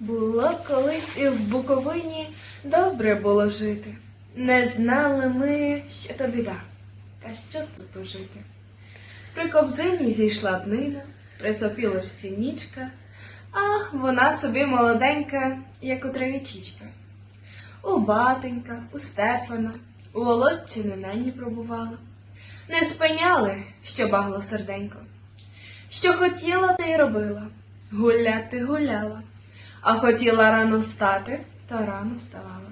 Було колись і в Буковині добре було жити. Не знали ми, що то біда, та що тут жити. При кобзині зійшла днина, присопіла ж сінічка, а вона собі молоденька, як у травічічка. У батенька, у Стефана, у Володчини нені пробувала. Не спиняли, що багло серденько. Що хотіла, те й робила, гуляти гуляла, а хотіла рано стати, то рано ставала,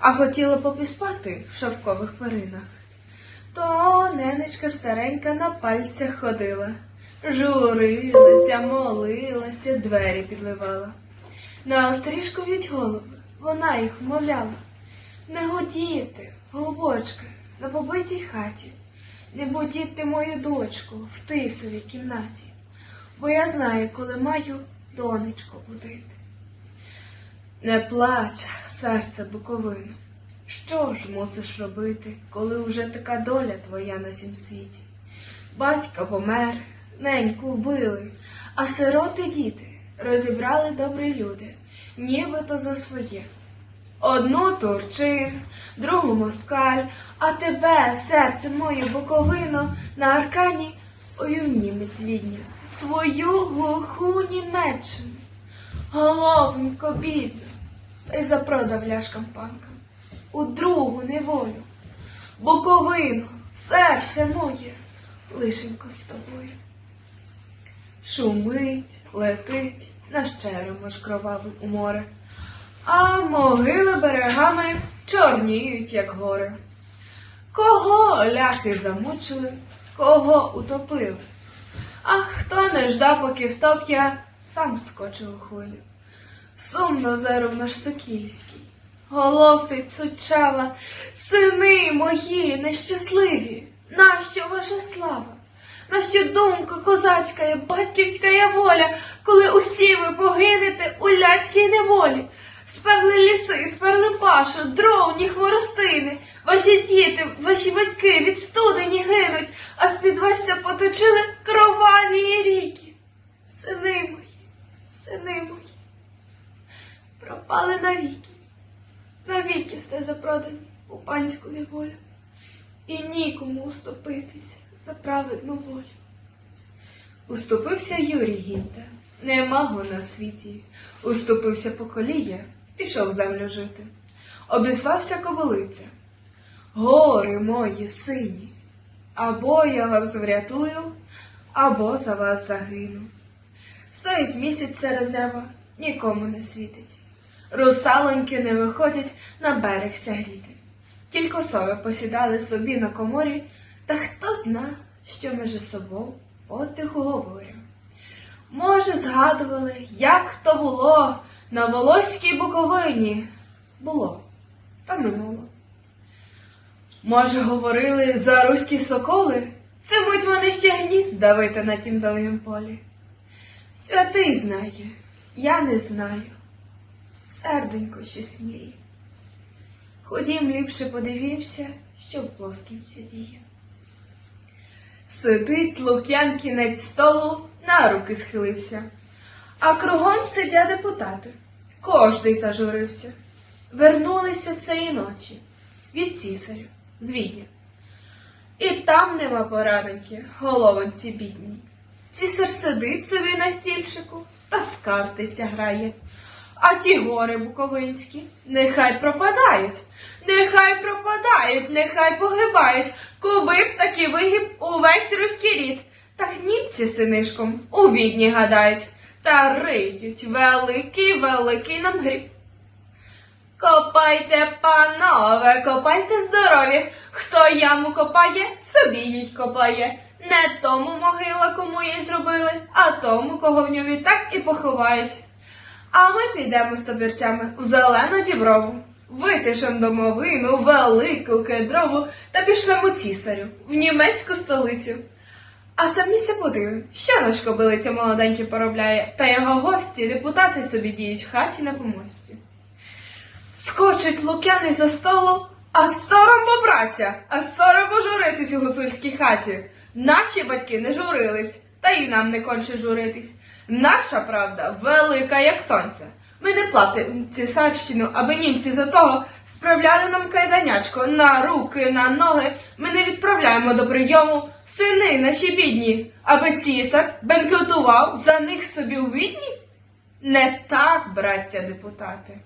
а хотіла попіспати в шовкових перинах. То ненечка старенька на пальцях ходила, журилася, молилася, двері підливала. На острішку від голови вона їх вмовляла. Не годіти, голубочки, на побитій хаті, не будіть мою дочку в тисовій кімнаті, бо я знаю, коли маю донечку будити. Не плач, серце буковину. Що ж мусиш робити, коли вже така доля твоя на сім світі? Батько помер, неньку вбили, а сироти діти розібрали добрі люди, нібито за своє. Одну турчин, другу москаль, а тебе, серце моє буковино, на аркані ою німець відняв свою глуху Німеччину. Головонько бідна, та й запродав ляшкам панкам у другу неволю. Буковино, серце моє, лишенько з тобою. Шумить, летить, наш черемош кровавий у море, а могили берегами чорніють, як гори. Кого ляхи замучили, кого утопили, а хто не ждав, поки втоп'я, сам скочив у хвилю. Сумно зеров наш Сокільський, голосить сучава, сини мої нещасливі, нащо ваша слава? Нащо думка козацька, є, батьківська є воля, коли усі ви погинете у ляцькій неволі? Сперли ліси, сперли пашу, дровні хворостини, ваші діти, ваші батьки від студені гинуть, а з-під вас поточили кроваві ріки. Сини мої, сини мої, пропали навіки, навіки сте у панську неволю, і нікому уступитися за праведну волю. Уступився Юрій Гінта, нема го на світі. Уступився Поколія, пішов землю жити. Обізвався Кобилиця. Гори мої сині, або я вас врятую, або за вас загину. Стоїть місяць серед неба, нікому не світить. Русалоньки не виходять на берег сягріти. Тільки сови посідали собі на коморі, та хто зна, що між собою потиху говорю. Може, згадували, як то було на Волоській Буковині. Було, та минуло. Може, говорили за руські соколи? Це муть вони ще гнізд давити на тім довгім полі. Святий знає, я не знаю. Серденько щось мліє. Ходім ліпше подивівся, що в плоскімці діє. Сидить Лук'ян кінець столу, на руки схилився, а кругом сидять депутати. Кожний зажурився. Вернулися цієї ночі від цісаря, з Відня. І там нема порадоньки, головонці бідні. Цісар сидить собі на стільчику та в картися грає. А ті гори буковинські нехай пропадають, нехай пропадають, нехай погибають, коби б таки вигиб увесь руський рід. Та німці синишком у відні гадають, та риють великий, великий нам гріб. Копайте, панове, копайте здорові. Хто яму копає, собі їй копає. Не тому могила кому її зробили, а тому, кого в ньому так і поховають. А ми підемо з тобірцями в зелену діброву, витишем домовину, велику кедрову та пішлемо цісарю в німецьку столицю. А самі ся подивим, що наш кобилиця молоденький поробляє, та його гості, депутати собі діють в хаті на помості. Скочить лук'яни за столу, а сором побраття, а сором пожуритись у гуцульській хаті. Наші батьки не журились, та й нам не конче журитись. Наша правда велика, як сонце. Ми не платимо цесарщину, аби німці за того справляли нам кайданячко на руки, на ноги. Ми не відправляємо до прийому сини наші бідні, аби цісар бенкетував за них собі у відні? Не так, браття депутати.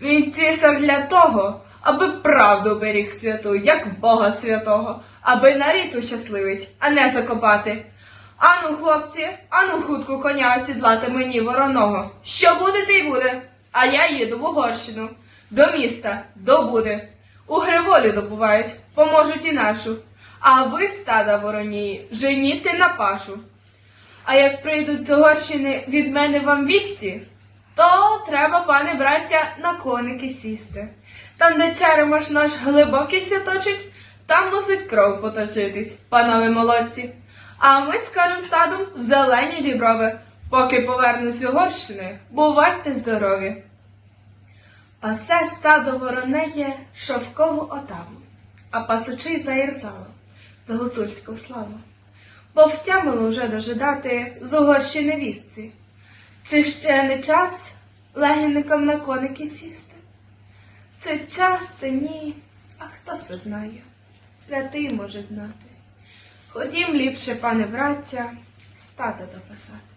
Він цісар для того, аби правду беріг святу, як Бога святого, аби нарід ущасливить, а не закопати. Ану, хлопці, ану хутко коня осідлати мені вороного. Що буде, те й буде. А я їду в Угорщину, до міста, до Буди. У Гриволю добувають, поможуть і нашу. А ви, стада воронії, женіте на пашу. А як прийдуть з Угорщини від мене вам вісті, то треба, пане браття, на коники сісти. Там, де черемош наш глибокий ся точить, там мусить кров поточитись, панове молодці. А ми з карим стадом в зелені діброви, поки повернусь з Угорщини, бувайте здорові. Пасе стадо воронеє шовкову отаву, а пасучи заірзало за гуцульську славу. Бо втямило вже дожидати з Угорщини вістці. Чи ще не час легінникам на коники сісти? Це час, це ні, а хто це знає? Святий може знати. Ходім ліпше, пане браття, стата дописати.